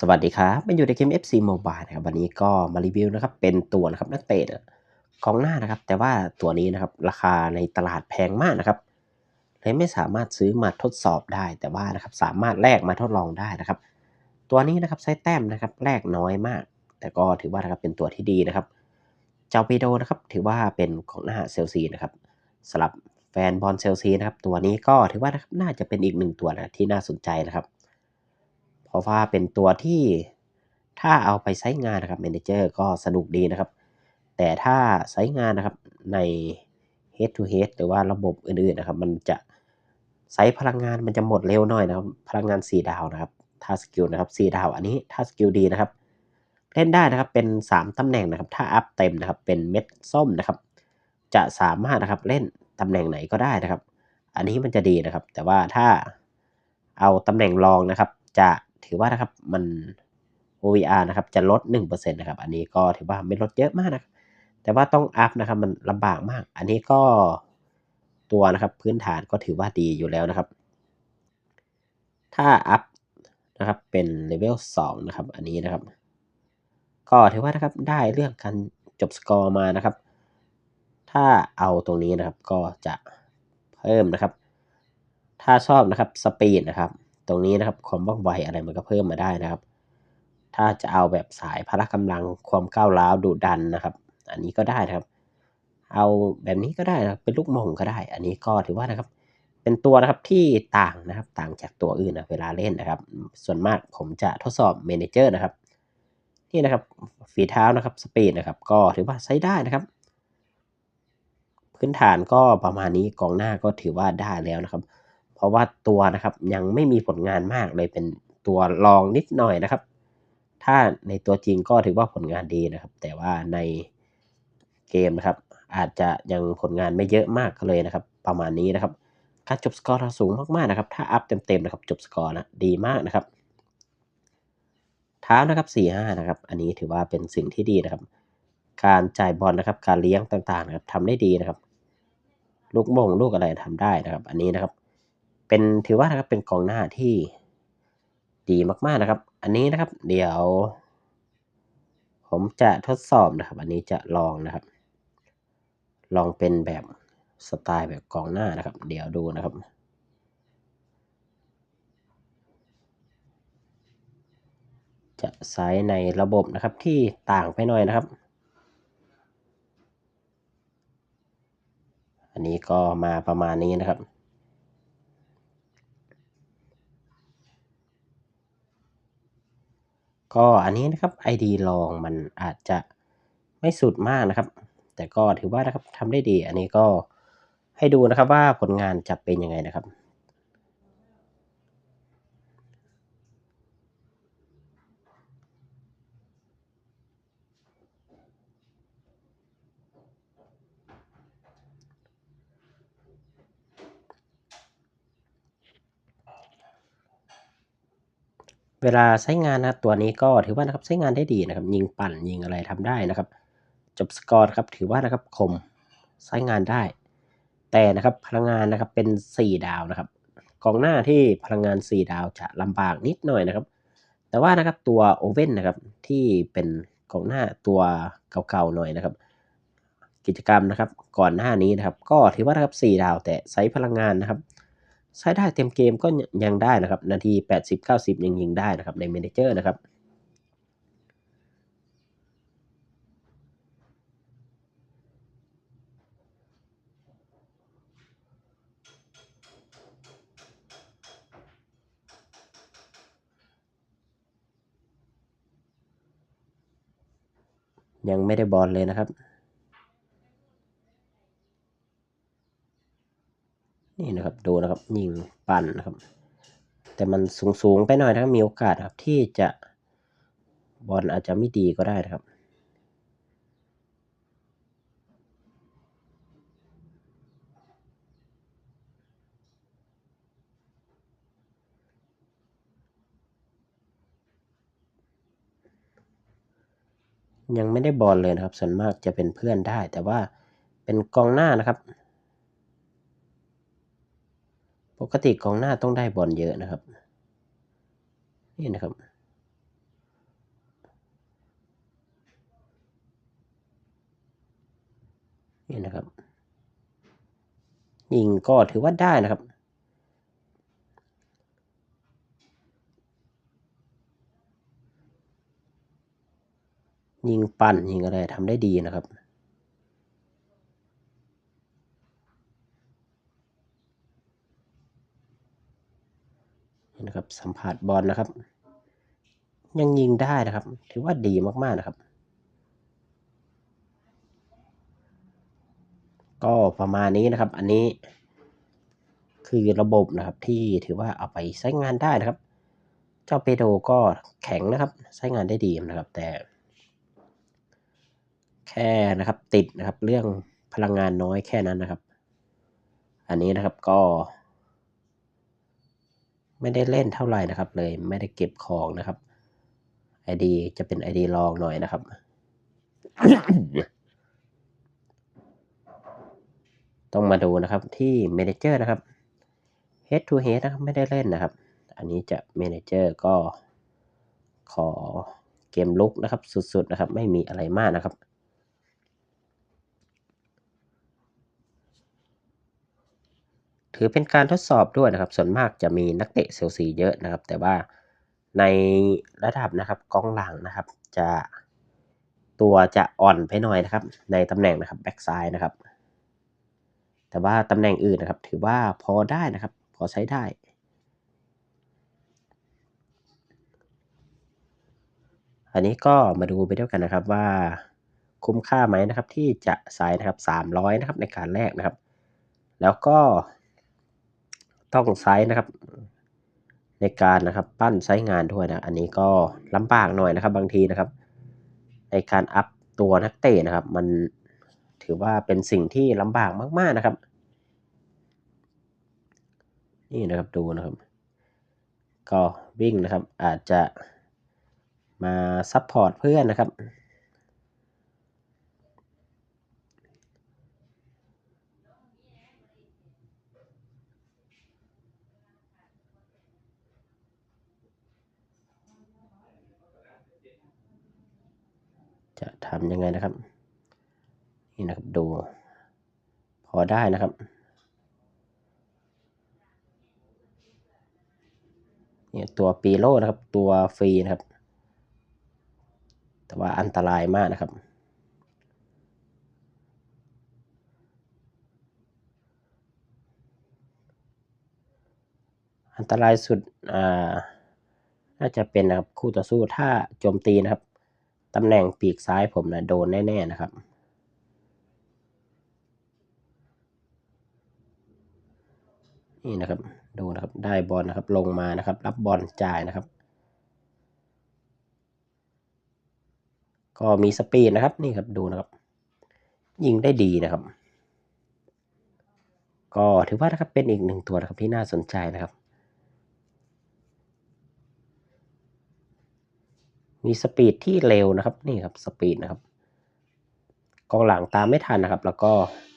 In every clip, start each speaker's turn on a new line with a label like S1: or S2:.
S1: สวัสดีครับมาอยู่ในเกม FC Mobile นะครับ วันนี้ก็มารีวิวนะครับ เป็นตัวนะครับนักเตะกองหน้านะครับ แต่ว่าตัวนี้นะครับราคาในตลาดแพงมากนะครับ เลยไม่สามารถซื้อมาทดสอบได้ แต่ว่านะครับสามารถแลกมาทดลองได้นะครับ ตัวนี้นะครับใช้แต้มนะครับแลกน้อยมาก แต่ก็ถือว่านะครับเป็นตัวที่ดีนะครับ เจ้าปีโดนะครับ ถือว่าเป็นของหน้าเซลซีนะครับสำหรับแฟนบอลเซลซีนะครับ ตัวนี้ก็ถือว่านะครับน่าจะเป็นอีกหนึ่งตัวนะที่น่าสนใจนะครับ ราะว่าเป็นตัวที่ถ้าเอาไปใช้งานนะครับ Manager ก็สนุกดีนะครับ แต่ถ้าใช้งานนะครับใน Head to Head หรือว่าระบบอื่นๆนะครับ มันจะใช้พลังงานมันจะหมดเร็วหน่อยนะครับ พลังงาน 4 ดาวนะครับถ้าสกิลนะครับ 4 ดาวอันนี้ถ้าสกิลดีนะครับ เล่นได้นะครับเป็น 3ตำแหน่งนะครับ ถ้าอัพเต็มนะครับเป็นเม็ดส้มนะครับ จะสามารถนะครับเล่นตำแหน่งไหนก็ได้นะครับ อันนี้มันจะดีนะครับ แต่ว่าถ้าเอาตำแหน่งรองนะครับ จะ ถือว่านะครับมัน OVR นะครับจะลด1%นะครับอันนี้ก็ถือว่าไม่ลดเยอะมากนะแต่ว่าต้องอัพนะครับมันลำบากมาก อันนี้ก็ตัวนะครับพื้นฐานก็ถือว่าดีอยู่แล้วนะครับ ถ้าอัพนะครับเป็นเลเวล2นะครับอันนี้นะครับ ก็ถือว่านะครับได้เรื่องการจบสกอร์มานะครับ ถ้าเอาตรงนี้นะครับก็จะเพิ่มนะครับ ถ้าชอบนะครับสปีดนะครับ ตรงนี้นะครับความว่องไวอะไรมันก็เพิ่มมาได้นะครับ ถ้าจะเอาแบบสายพละกำลังความก้าวร้าวดุดันนะครับ อันนี้ก็ได้นะครับ เอาแบบนี้ก็ได้นะครับเป็นลูกมงก็ได้ อันนี้ก็ถือว่านะครับ เป็นตัวนะครับที่ต่างนะครับต่างจากตัวอื่นนะเวลาเล่นนะครับ ส่วนมากผมจะทดสอบเมนเจอร์นะครับนี่นะครับฝีเท้านะครับสปีดนะครับก็ถือว่าใช้ได้นะครับ พื้นฐานก็ประมาณนี้กองหน้าก็ถือว่าได้แล้วนะครับ เพราะว่าตัวนะครับยังไม่มีผลงานมากเลยเป็นตัวรองนิดหน่อยนะครับ ถ้าในตัวจริงก็ถือว่าผลงานดีนะครับ แต่ว่าในเกมนะครับ อาจจะยังผลงานไม่เยอะมากเลยนะครับ ประมาณนี้นะครับการจบสกอร์สูงมากๆนะครับ ถ้าอัพเต็มๆนะครับ จบสกอร์นะดีมากนะครับเท้านะครับ4 5นะครับ อันนี้ถือว่าเป็นสิ่งที่ดีนะครับ การจ่ายบอลนะครับ การเลี้ยงต่างๆนะครับทำได้ดีนะครับ ลูกมงลูกอะไรทำได้นะครับ อันนี้นะครับ เป็นถือว่านะครับเป็นกองหน้าที่ดีมากๆนะครับ อันนี้นะครับ เดี๋ยว ผมจะทดสอบนะครับ อันนี้จะลองนะครับ ลองเป็นแบบสไตล์แบบกองหน้านะครับ เดี๋ยวดูนะครับจะใช้ในระบบนะครับที่ต่างไปหน่อยนะครับ อันนี้ก็มาประมาณนี้นะครับ ก็อันนี้นะครับ ID ลองมันอาจจะไม่สุดมากนะครับ แต่ก็ถือว่านะครับทำได้ดี อันนี้ก็ให้ดูนะครับว่าผลงานจะเป็นยังไงนะครับ เวลาใช้งานนะตัวนี้ก็ถือว่านะครับใช้งานได้ดีนะครับ ยิงปั่นยิงอะไรทำได้นะครับ จบสกอร์ครับถือว่านะครับคมใช้งานได้ แต่นะครับพลังงานนะครับเป็น 4 ดาวนะครับกองหน้าที่พลังงาน 4 ดาวจะลำบากนิดหน่อยนะครับ แต่ว่านะครับตัวโอเว่นนะครับที่เป็นกองหน้าตัวเก่าๆหน่อยนะครับ กิจกรรมนะครับก่อนหน้านี้นะครับ ก็ถือว่านะครับ4ดาวแต่ใช้พลังงานนะครับ ใช้ได้เต็มเกมก็ยังได้นะครับ นาที 80-90 ยังยิงได้นะครับในเมนเจอร์นะครับยังไม่ได้บอลเลยนะครับ นี่นะครับดูนะครับยิงปั่นนะครับ แต่มันสูงๆไปหน่อยนะครับมีโอกาสครับ ที่จะบอลอาจจะไม่ดีก็ได้นะครับยังไม่ได้บอลเลยนะครับ ส่วนมากจะเป็นเพื่อนได้ แต่ว่าเป็นกองหน้านะครับ ปกติกองหน้าต้องได้บอลเยอะนะครับ นี่นะครับ นี่นะครับ ยิงก็ถือว่าได้นะครับยิงปั่นยิงอะไรทำได้ดีนะครับ นะครับสัมผัสบอลนะครับ ยังยิงได้นะครับ ถือว่าดีมากๆนะครับ ก็ประมาณนี้นะครับ อันนี้คือระบบนะครับที่ถือว่าเอาไปใช้งานได้นะครับ เจ้าเปโดก็แข็งนะครับ ใช้งานได้ดีนะครับ แต่ แค่นะครับติดนะครับ เรื่องพลังงานน้อยแค่นั้นนะครับ อันนี้นะครับก็ ไม่ได้เล่นเท่าไหร่นะครับ เลยไม่ได้เก็บของนะครับ ID จะเป็น ID รองหน่อยนะครับ ต้องมาดูนะครับที่ Manager นะครับ Head to Head นะครับไม่ได้เล่นนะครับ อันนี้จะ Manager ก็ขอเกมลุกนะครับ สุดๆนะครับ ไม่มีอะไรมากนะครับ ถือเป็นการทดสอบด้วยนะครับ ส่วนมากจะมีนักเตะเซลซีเยอะนะครับ แต่ว่าในระดับนะครับกองหลังนะครับ จะตัวจะอ่อนไปหน่อยนะครับ ในตำแหน่งนะครับแบ็กซ้ายนะครับ แต่ว่าตำแหน่งอื่นนะครับ ถือว่าพอได้นะครับ พอใช้ได้ อันนี้ก็มาดูไปด้วยกันนะครับว่าคุ้มค่าไหมนะครับที่จะใช้นะครับ300นะครับในการแลกนะครับ แล้วก็ ต้องใช้นะครับ ในการนะครับปั้นใช้งานด้วยนะอันนี้ก็ลำบากหน่อยนะครับ บางทีนะครับ ในการอัพตัวนักเตะนะครับ มันถือว่าเป็นสิ่งที่ลำบากมาก ๆนะครับ นี่นะครับดูนะครับ ก็วิ่งนะครับอาจจะมาซัพพอร์ตเพื่อนนะครับ จะทำยังไงนะครับ นี่นะครับดู พอได้นะครับ เนี่ยตัวปีโลนะครับ ตัวฟรีนะครับ แต่ว่าอันตรายมากนะครับอันตรายสุด อ่า น่าจะเป็นนะครับคู่ต่อสู้ถ้าโจมตีนะครับ ตำแหน่งปีกซ้ายผมนะโดนแน่ๆนะครับ นี่นะครับดูนะครับได้บอลนะครับลงมานะครับ รับบอลจ่ายนะครับ ก็มีสปีดนะครับนี่ครับดูนะครับ ยิงได้ดีนะครับ ก็ถือว่านะครับเป็นอีกหนึ่งตัวนะครับที่น่าสนใจนะครับ มีสปีดที่เร็วนะครับนี่ครับสปีดนะครับกองหลังตามไม่ทันนะครับ แล้วก็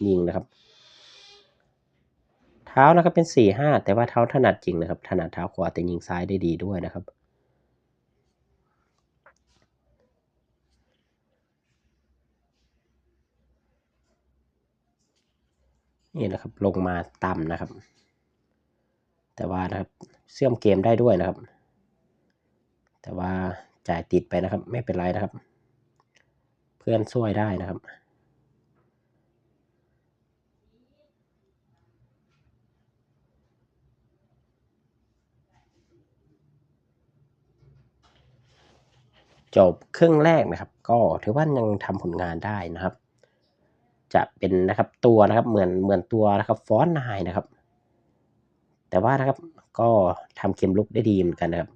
S1: ยิงนะครับ เท้านะครับเป็นสี่ห้าแต่ว่าเท้าถนัดจริงนะครับ ถนัดเท้าขวาแต่ยิงซ้ายได้ดีด้วยนะครับนี่นะครับลงมาต่ำนะครับ แต่ว่านะครับเชื่อมเกมได้ด้วยนะครับ แต่ว่า จ่ายติดไปนะครับ ไม่เป็นไรนะครับ เพื่อนช่วยได้นะครับจบครึ่งแรกนะครับ ก็ถือว่ายังทำผลงานได้นะครับ จะเป็นนะครับตัวนะครับเหมือนเหมือนตัวนะครับฟอนนายนะครับ แต่ว่านะครับก็ทำเกมลุกได้ดีเหมือนกันนะครับ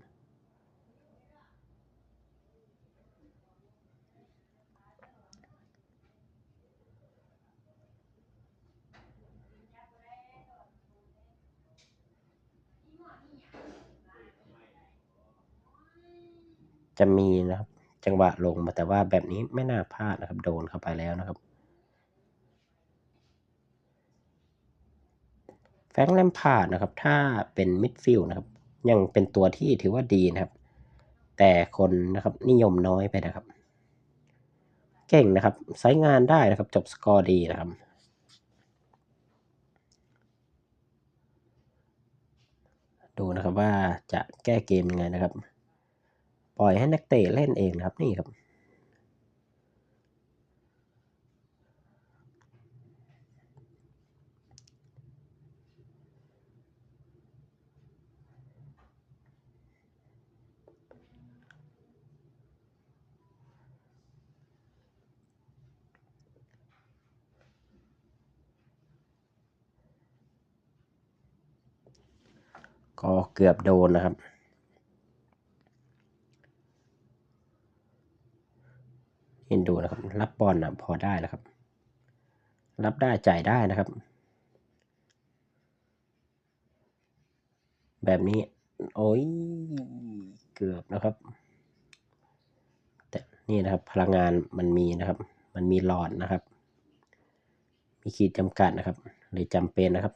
S1: จะมีนะครับ จังหวะลงมาแต่ว่าแบบนี้ไม่น่าพลาดนะครับ โดนเข้าไปแล้วนะครับ แฟงแลมพาดนะครับ ถ้าเป็นมิดฟิลด์นะครับ ยังเป็นตัวที่ถือว่าดีนะครับ แต่คนนะครับนิยมน้อยไปนะครับ เก่งนะครับใช้งานได้นะครับ จบสกอร์ดีนะครับดูนะครับว่าจะแก้เกมยังไงนะครับ ปล่อยให้นักเตะเล่นเองนะครับนี่ครับ ก็เกือบโดนนะครับ เห็นดูนะค รับบอลนะพอได้นะครับ รับได้จ่ายได้นะครับ แบบนี้ โอ้ยเกือบนะครับ แต่นี่นะครับพลังงานมันมีนะครับ มันมีหลอดนะครับ มีขีดจำกัดนะครับเลยจำเป็นนะครับ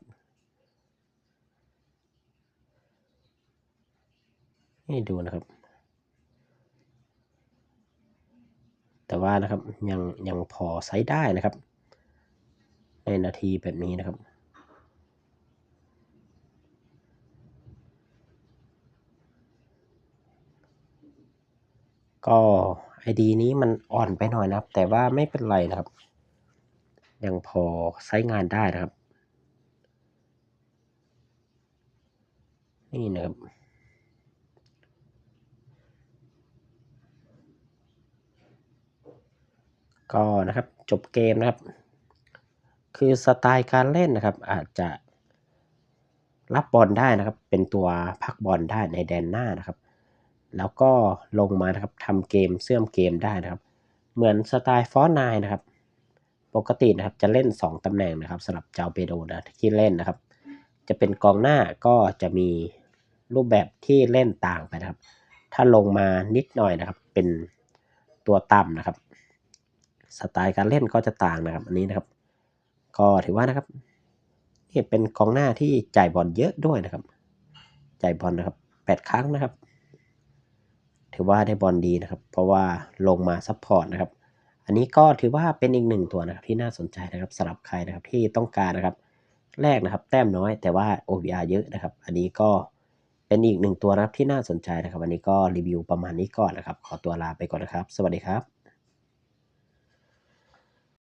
S1: ให้ดูนะครับ แต่ ว่านะครับ ยังยังพอใช้ได้นะครับ ในนาทีแบบนี้นะครับก็ไอดีนี้มันอ่อนไปหน่อยนะครับ แต่ว่าไม่เป็นไรนะครับ ยังพอใช้งานได้นะครับ นี่นะครับ ก็นะครับจบเกมนะครับ คือสไตล์การเล่นนะครับ อาจจะรับบอลได้นะครับ เป็นตัวพักบอลได้ในแดนหน้านะครับ แล้วก็ลงมานะครับทำเกมเสื่อมเกมได้นะครับ เหมือนสไตล์ฟอร์นายนะครับ ปกตินะครับจะเล่น 2ตำแหน่งนะครับสำหรับเจ้าเปโดนะที่เล่นนะครับ จะเป็นกองหน้าก็จะมีรูปแบบที่เล่นต่างไปนะครับ ถ้าลงมานิดหน่อยนะครับ เป็นตัวต่ำนะครับ สไตล์การเล่นก็จะต่างนะครับ อันนี้นะครับ ก็ถือว่านะครับนี่เป็นกองหน้าที่จ่ายบอลเยอะด้วยนะครับ จ่ายบอลนะครับแปดครั้งนะครับ ถือว่าได้บอลดีนะครับ เพราะว่าลงมาซัพพอร์ตนะครับ อันนี้ก็ถือว่าเป็นอีกหนึ่งตัวนะครับที่น่าสนใจนะครับสำหรับใครนะครับที่ต้องการนะครับ แรกนะครับ แต้มน้อยแต่ว่า OVR เยอะนะครับ อันนี้ก็เป็นอีกหนึ่งตัวนะครับที่น่าสนใจนะครับอันนี้ก็รีวิวประมาณนี้ก่อนนะครับ ขอตัวลาไปก่อนนะครับ สวัสดีครับ